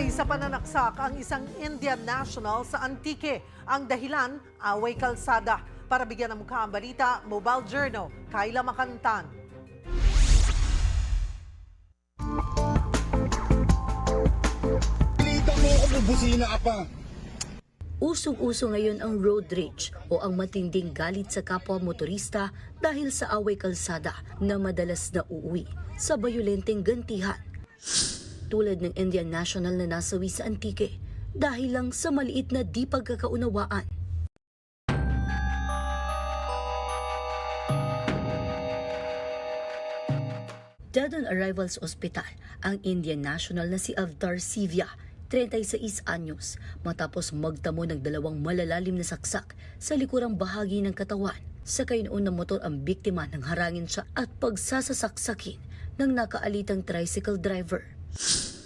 Patay sa pananaksak ang isang Indian national sa Antique. Ang dahilan, away kalsada. Para bigyan ng mukha ang balita, Mobile Journal, Kyla Makantan. Balita mo ako, bubusina ka pa. Usong-uso ngayon ang road rage o ang matinding galit sa kapwa motorista dahil sa away kalsada na madalas na uuwi sa bayolenteng gantihan. Tulad ng Indian National na nasawi sa Antique dahil lang sa maliit na di pagkakaunawaan. Dead on arrival sa ang Indian national na si Avtar Sivya, 36 anyos, matapos magtamo ng dalawang malalalim na saksak sa likurang bahagi ng katawan. Sa noon ng motor ang biktima nang harangin siya at pagsasasaksakin ng nakaalitang tricycle driver.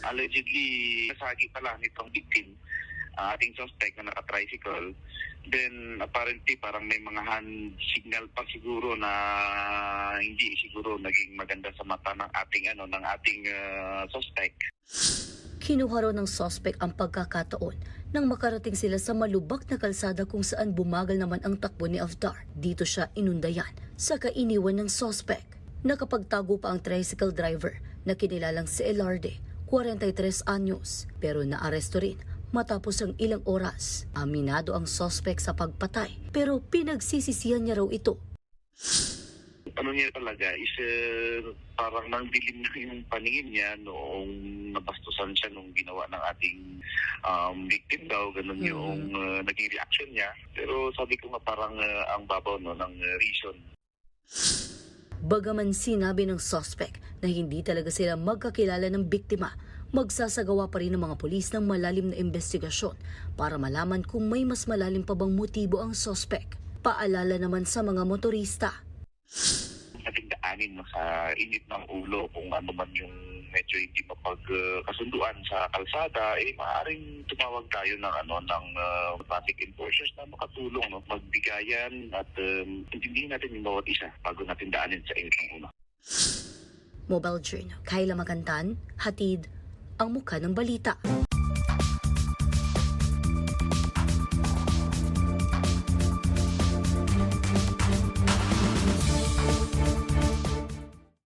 Allegedly nasagi pala nitong victim, uh, ating suspect na naka-tricycle. Then apparently parang may mga hand signal pa siguro na hindi siguro naging maganda sa mata ng ating ano ng ating uh, suspect. Kinuha raw ng suspect ang pagkakataon nang makarating sila sa malubak na kalsada kung saan bumagal naman ang takbo ni Avtar. Dito siya inundayan sa kainiwan ng suspect. Nakapagtago pa ang tricycle driver na kinilalang si Elarde, 43 anyos, pero naaresto rin matapos ang ilang oras. Aminado ang suspect sa pagpatay pero pinagsisisihan niya raw ito. Ano niya talaga is uh, parang nang dilim na yung paningin niya noong nabastusan siya nung ginawa ng ating um, victim daw. Ganun Mhm. yung uh, naging reaction niya. Pero sabi ko nga parang uh, ang babaw no, ng uh, reason. Bagaman sinabi ng suspect na hindi talaga sila magkakilala ng biktima, magsasagawa pa rin ng mga polis ng malalim na investigasyon para malaman kung may mas malalim pa bang motibo ang suspect. Paalala naman sa mga motorista. No, sa init ng ulo kung ano man yung medyo hindi mapagkasunduan sa kalsada eh maaring tumawag tayo ng ano ng uh, traffic enforcers na makatulong no magbigayan at um, intindihin natin yung bawat isa bago natin daanin sa init ng ulo. Mobile Journal, Kyla Magantan, Hatid, ang mukha ng balita.